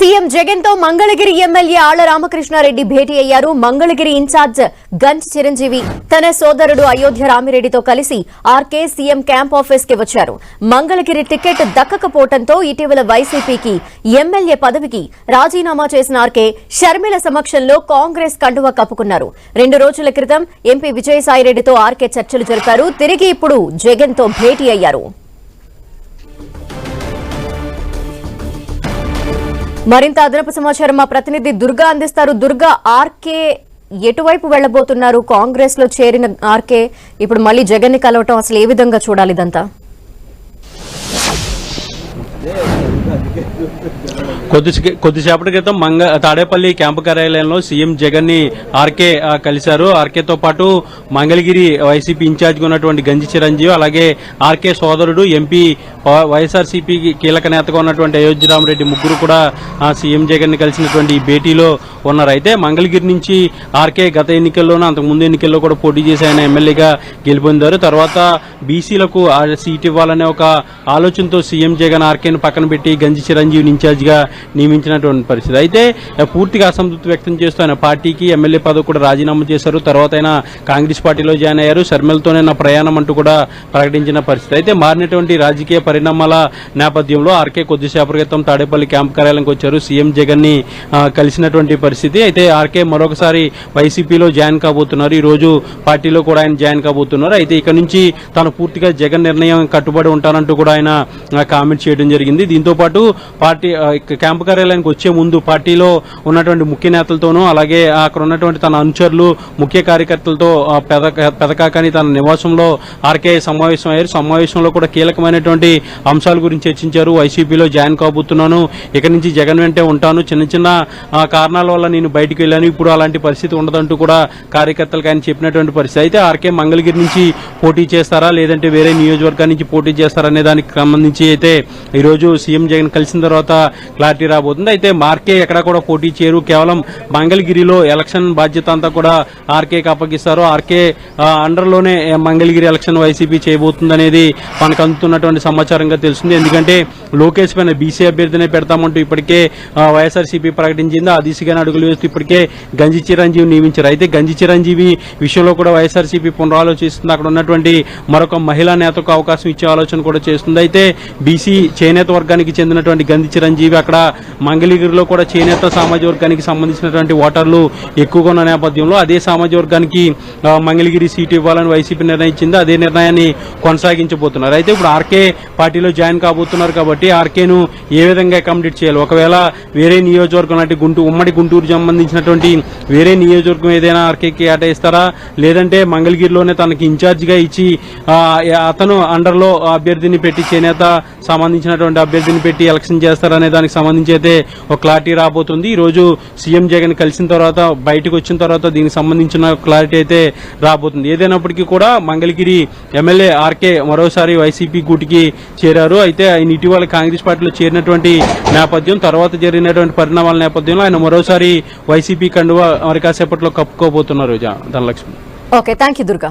CM జగన్తో Mangalagiri MLA ఆళ్ళ రామకృష్ణారెడ్డి భేటీ అయ్యారు. మంగళగిరి ఇన్ఛార్జ్ గంజ్ చిరంజీవి తన సోదరుడు అయోధ్య రామిరెడ్డితో కలిసి ఆర్కే సీఎం క్యాంప్ ఆఫీస్కి వచ్చారు. మంగళగిరి టికెట్ దక్కకపోవడంతో ఇటీవల వైసీపీకి ఎమ్మెల్యే పదవికి రాజీనామా చేసిన ఆర్కే షర్మిల సమక్షంలో కాంగ్రెస్ కండువా కప్పుకున్నారు. రెండు రోజుల క్రితం ఎంపీ విజయసాయిరెడ్డితో ఆర్కే చర్చలు జరిపారు. తిరిగి ఇప్పుడు జగన్తో భేటీ అయ్యారు. మరింత అదనపు సమాచారం మా ప్రతినిధి దుర్గా అందిస్తారు. దుర్గా ఆర్కే ఎటువైపు వెళ్ళబోతున్నారు కాంగ్రెస్లో చేరిన ఆర్కే ఇప్పుడు మళ్ళీ జగన్ని కలవటం అసలు ఏ విధంగా చూడాలి ఇదంతా? కొద్ది కొద్దిసేపటి క్రితం మంగ తాడేపల్లి క్యాంపు కార్యాలయంలో సీఎం జగన్ని ఆర్కే కలిశారు. ఆర్కేతో పాటు మంగళగిరి వైసీపీ ఇన్ఛార్జిగా ఉన్నటువంటి గంజి చిరంజీవి అలాగే ఆర్కే సోదరుడు ఎంపీ వైఎస్ఆర్సీపీ కీలక నేతగా ఉన్నటువంటి అయోధ్యరామరెడ్డి ముగ్గురు కూడా సీఎం జగన్ని కలిసినటువంటి ఈ భేటీలో ఉన్నారు. అయితే మంగళగిరి నుంచి ఆర్కే గత ఎన్నికల్లోనూ అంతకుముందు ఎన్నికల్లో కూడా పోటీ చేసి ఆయన ఎమ్మెల్యేగా గెలుపొందారు. తర్వాత బీసీలకు సీట్ ఇవ్వాలనే ఒక ఆలోచనతో సీఎం జగన్ ఆర్కేను పక్కన పెట్టి గంజి చిరంజీవిని ఇన్ఛార్జ్గా నియమించినటువంటి పరిస్థితి. అయితే పూర్తిగా అసంతృప్తి వ్యక్తం చేస్తూ ఆయన పార్టీకి ఎమ్మెల్యే పదవి కూడా రాజీనామా చేశారు. తర్వాత ఆయన కాంగ్రెస్ పార్టీలో జాయిన్ అయ్యారు. శర్మలతోనే నా ప్రయాణం అంటూ కూడా ప్రకటించిన పరిస్థితి. అయితే మారినటువంటి రాజకీయ పరిణామాల నేపథ్యంలో ఆర్కే కొద్దిసేపటి క్రితం తాడేపల్లి క్యాంప్ కార్యాలయంకి వచ్చారు. సీఎం జగన్ని కలిసినటువంటి పరిస్థితి. అయితే ఆర్కే మరొకసారి వైసీపీలో జాయిన్ కాబోతున్నారు. ఈ రోజు పార్టీలో కూడా ఆయన జాయిన్ కాబోతున్నారు. అయితే ఇక్కడ నుంచి తాను పూర్తిగా జగన్ నిర్ణయం కట్టుబడి ఉంటానంటూ కూడా ఆయన కామెంట్ చేయడం జరిగింది. దీంతో పాటు పార్టీ క్యాంపు కార్యాలయానికి వచ్చే ముందు పార్టీలో ఉన్నటువంటి ముఖ్య నేతలతోనూ అలాగే అక్కడ ఉన్నటువంటి తన అనుచరులు ముఖ్య కార్యకర్తలతో ఆ, పెదకాకని తన నివాసంలో ఆర్కే సమావేశం అయ్యారు సమావేశంలో కూడా కీలకమైనటువంటి అంశాల గురించి చర్చించారు. వైసీపీలో జాయిన్ కాబోతున్నాను. ఇక నుంచి జగన్ వెంటే ఉంటాను. చిన్న చిన్న కారణాల వల్ల నేను బయటికి వెళ్ళాను. ఇప్పుడు అలాంటి పరిస్థితి ఉండదంటూ కూడా కార్యకర్తలకు ఆయన చెప్పినటువంటి పరిస్థితి. అయితే ఆర్కే మంగళగిరి నుంచి పోటీ చేస్తారా? లేదంటే వేరే నియోజకవర్గాల నుంచి పోటీ చేస్తారా? అనే దానికి సంబంధించి అయితే ఈ రోజు సీఎం జగన్ కలిసిన తర్వాత క్లారిటీ రాబోతుంది. అయితే మార్కే ఎక్కడ కూడా పోటీ చేయరు. కేవలం మంగళగిరిలో ఎలక్షన్ బాధ్యత అంతా కూడా ఆర్కేకి అప్పగిస్తారు. ఆర్కే అండర్లోనే మంగళగిరి ఎలక్షన్ వైసీపీ చేయబోతుంది అనేది మనకు అందుతున్నటువంటి సమాచారంగా తెలుస్తుంది. ఎందుకంటే లోకేష్ పైన బీసీ అభ్యర్థినే పెడతామంటూ ఇప్పటికే వైఎస్ఆర్సీపీ ప్రకటించింది. ఆ దిశగానే అడుగులు వేస్తూ ఇప్పటికే గంజి చిరంజీవి నియమించారు. అయితే గంజి చిరంజీవి విషయంలో కూడా వైఎస్ఆర్సీపీ పునరాలోచిస్తుంది. అక్కడ ఉన్నటువంటి మరొక మహిళా నేతకు అవకాశం ఇచ్చే ఆలోచన కూడా చేస్తుంది. అయితే బీసీ చేనేత వర్గానికి చెందినటువంటి గంధి చిరంజీవి అక్కడ మంగళగిరిలో కూడా చేనేత సామాజిక వర్గానికి సంబంధించినటువంటి ఓటర్లు ఎక్కువగా ఉన్న నేపథ్యంలో అదే సామాజిక వర్గానికి మంగళగిరి సీటు ఇవ్వాలని వైసీపీ నిర్ణయించింది. అదే నిర్ణయాన్ని కొనసాగించబోతున్నారు. అయితే ఇప్పుడు ఆర్కే పార్టీలో జాయిన్ కాబోతున్నారు కాబట్టి ఆర్కేను ఏ విధంగా అకామిడేట్ చేయాలి? ఒకవేళ వేరే నియోజకవర్గం లాంటి గుంటూరు ఉమ్మడి గుంటూరు సంబంధించినటువంటి వేరే నియోజకవర్గం ఏదైనా ఆర్కేకి కేటాయిస్తారా లేదంటే మంగళగిరిలోనే తనకి ఇన్ఛార్జిగా ఇచ్చి అతను అండర్లో అభ్యర్థిని పెట్టి చేనేత సంబంధించినటువంటి అభ్యర్థిని పెట్టి ఎలక్షన్ చేస్తారనే దానికి సంబంధించి అయితే ఒక క్లారిటీ రాబోతుంది. ఈరోజు రోజు సీఎం జగన్ కలిసిన తర్వాత బయటకు వచ్చిన తర్వాత దీనికి సంబంధించిన క్లారిటీ అయితే రాబోతుంది. ఏదైనప్పటికీ కూడా మంగళగిరి ఎమ్మెల్యే ఆర్కే మరోసారి వైసీపీ గూటికి చేరారు. అయితే ఆయన ఇటీవల కాంగ్రెస్ పార్టీలో చేరినటువంటి నేపథ్యం తర్వాత జరిగినటువంటి పరిణామాల నేపథ్యంలో ఆయన మరోసారి వైసీపీ కండువా మరి కాసేపట్లో కప్పుకోబోతున్నారు Dhanalakshmi. Okay thank you Durga.